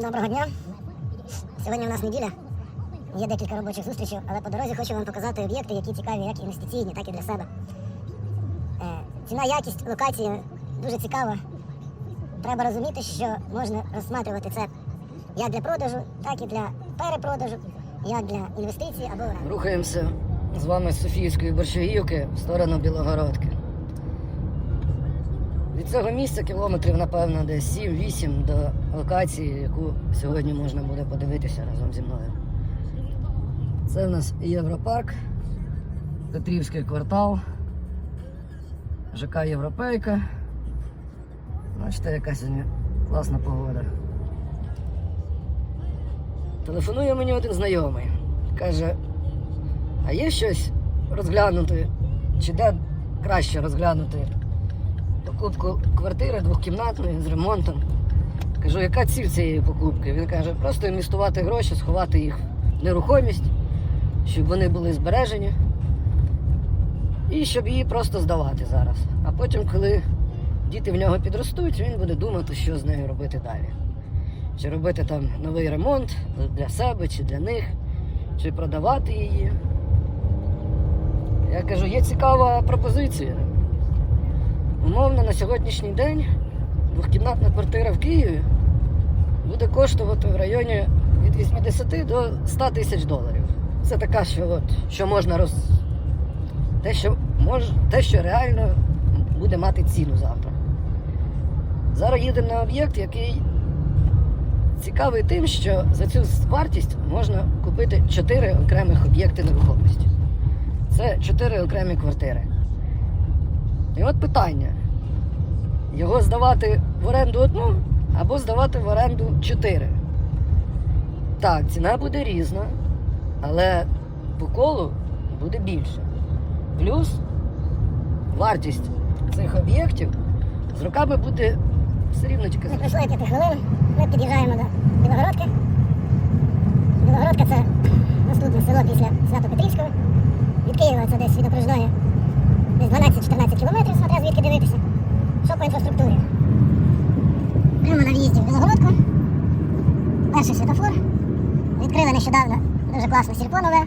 Доброго дня. Сьогодні у нас неділя. Є декілька робочих зустрічей, але по дорозі хочу вам показати об'єкти, які цікаві як інвестиційні, так і для себе. Е, ціна, якість, локації дуже цікава. Треба розуміти, що можна розсматривати це як для продажу, так і для перепродажу, як для інвестицій або. Рухаємося з вами з Софіївської Борщагівки в сторону Білогородки. Від цього місця кілометрів, напевно, десь 7-8 до локації, яку сьогодні можна буде подивитися разом зі мною. Це в нас Європарк, Петрівський квартал, ЖК Європейка. Бачите, яка сьогодні класна погода. Телефонує мені один знайомий. Каже, а є щось розглянути, чи де краще розглянути покупку квартири двохкімнатної з ремонтом. Кажу, яка ціль цієї покупки? Він каже, просто інвестувати гроші, сховати їх в нерухомість, щоб вони були збережені. І щоб її просто здавати зараз. А потім, коли діти в нього підростуть, він буде думати, що з нею робити далі. Чи робити там новий ремонт для себе, чи для них, чи продавати її. Я кажу, є цікава пропозиція. Умовно, на сьогоднішній день двохкімнатна квартира в Києві буде коштувати в районі від 80 до 100 тисяч доларів. Це така, що от, що можна роз. Те, що мож... те, що реально буде мати ціну завтра. Зараз їдемо на об'єкт, який цікавий тим, що за цю вартість можна купити 4 окремих об'єкти нерухомості. Це 4 окремі квартири. І от питання: його здавати в оренду одну або здавати в оренду 4. Так, ціна буде різна, але по колу буде більше. Плюс вартість цих об'єктів з роками буде все рівно тільки зростати. пройшли 5 хвилин, ми під'їжджаємо до Білогородки. Білогородка це наступне село після Свято-Петрівського. Від Києва це десь від окружної десь 12-14 кілометрів, смотря звідки дивитися. Що по інфраструктурі? Прямо на в'їзді в Білогородку. Перший світофор. Відкрили нещодавно дуже класне сільпо нове.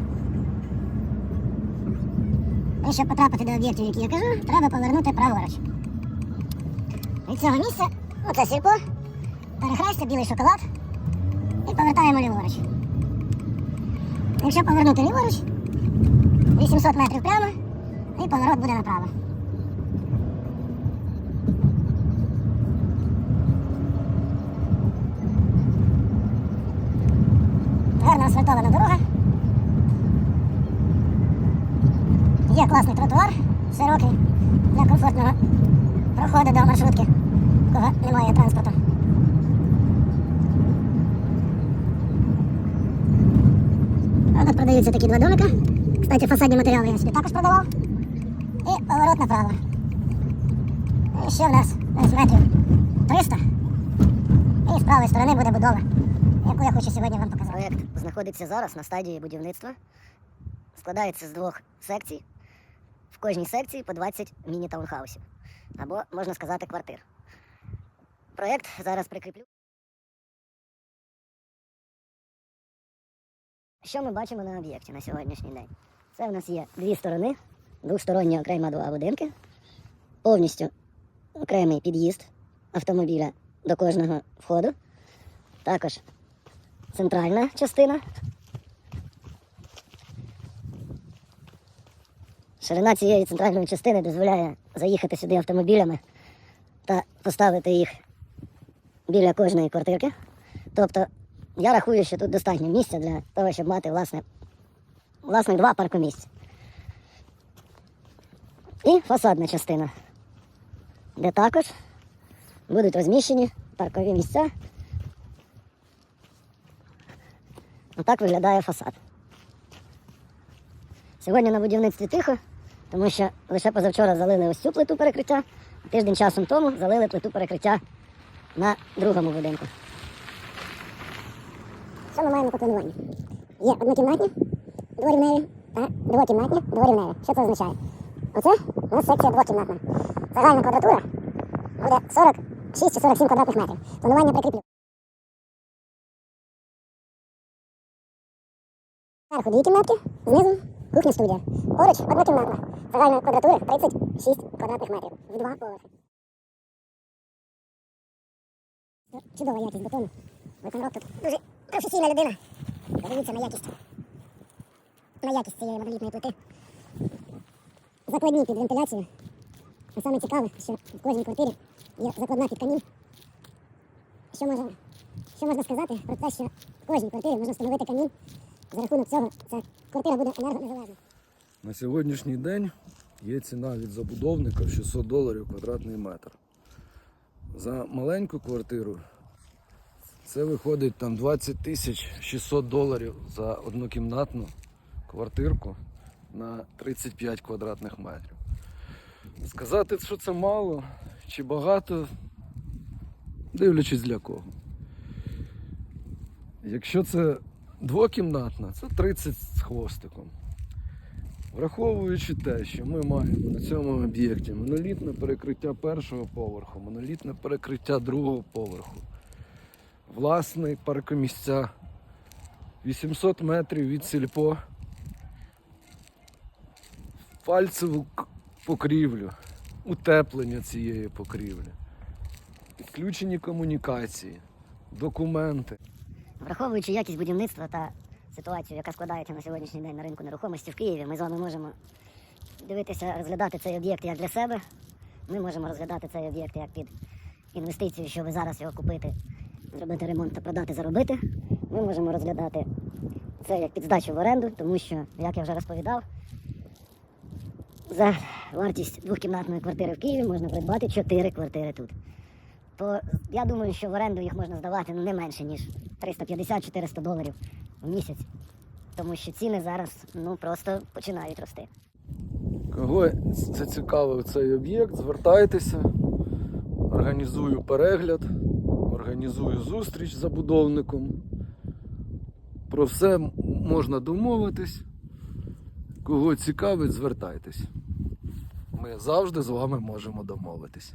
І щоб потрапити до об'єктів, які я кажу, треба повернути праворуч. Від цього місця, оце сільпо, перехрестя, білий шоколад і повертаємо ліворуч. Якщо повернути ліворуч, 800 метрів прямо і поворот буде направо. Гарно асфальтована дорога. Є класний тротуар, широкий для комфортного проходу до маршрутки, кого немає транспорту. А тут продаються такі два домика. Кстати, фасадні матеріали я собі також продавав. І поворот направо. І ще в нас десь метрів 300. І з правої сторони буде будова, яку я хочу сьогодні вам показати. Проєкт знаходиться зараз на стадії будівництва. Складається з двох секцій. В кожній секції по 20 міні-таунхаусів. Або, можна сказати, квартир. Проєкт зараз прикріплю. Що ми бачимо на об'єкті на сьогоднішній день? Це в нас є дві сторони, двосторонні окрема два будинки, повністю окремий під'їзд автомобіля до кожного входу. Також центральна частина. Ширина цієї центральної частини дозволяє заїхати сюди автомобілями та поставити їх біля кожної квартирки. Тобто я рахую, що тут достатньо місця для того, щоб мати власне, власне два паркомісця. І фасадна частина, де також будуть розміщені паркові місця. Отак виглядає фасад. Сьогодні на будівництві тихо, тому що лише позавчора залили ось цю плиту перекриття, а тиждень часом тому залили плиту перекриття на другому будинку. Що ми маємо по плануванню? Є однокімнатні дворівневі та двокімнатні дворівневі. Що це означає? Оце у нас секція двокімнатна. Загальна квадратура буде 46 чи 47 квадратних метрів. Планування прикріплю. Зверху дві кімнатки, знизу кухня студія. Поруч одна кімната. Загальна квадратура 36 квадратних метрів. В два поверхи. Чудова якість бетону. Виконроб тут дуже професійна людина. Дивіться на якість. На якість цієї монолітної плити. Закладні під вентиляцію. А саме цікаве, що в кожній квартирі є закладна під камін. Що можна, що можна сказати про те, що в кожній квартирі можна встановити камін. За рахунок цього ця квартира буде енергонезалежна. На сьогоднішній день є ціна від забудовника в 600 доларів квадратний метр. За маленьку квартиру це виходить там 20 тисяч 600 доларів за однокімнатну квартирку на 35 квадратних метрів. Сказати, що це мало чи багато, дивлячись для кого. Якщо це двокімнатна, це 30 з хвостиком. Враховуючи те, що ми маємо на цьому об'єкті монолітне перекриття першого поверху, монолітне перекриття другого поверху, власне паркомісця, 800 метрів від сільпо, фальцеву покрівлю, утеплення цієї покрівлі, підключені комунікації, документи. Враховуючи якість будівництва та ситуацію, яка складається на сьогоднішній день на ринку нерухомості в Києві, ми з вами можемо дивитися, розглядати цей об'єкт як для себе. Ми можемо розглядати цей об'єкт як під інвестицію, щоб зараз його купити, зробити ремонт та продати, заробити. Ми можемо розглядати це як під здачу в оренду, тому що, як я вже розповідав, за вартість двохкімнатної квартири в Києві можна придбати чотири квартири тут то я думаю, що в оренду їх можна здавати ну, не менше, ніж 350-400 доларів в місяць. Тому що ціни зараз ну, просто починають рости. Кого це цікавив цей об'єкт, звертайтеся, організую перегляд, організую зустріч з забудовником. Про все можна домовитись. Кого цікавить, звертайтесь. Ми завжди з вами можемо домовитись.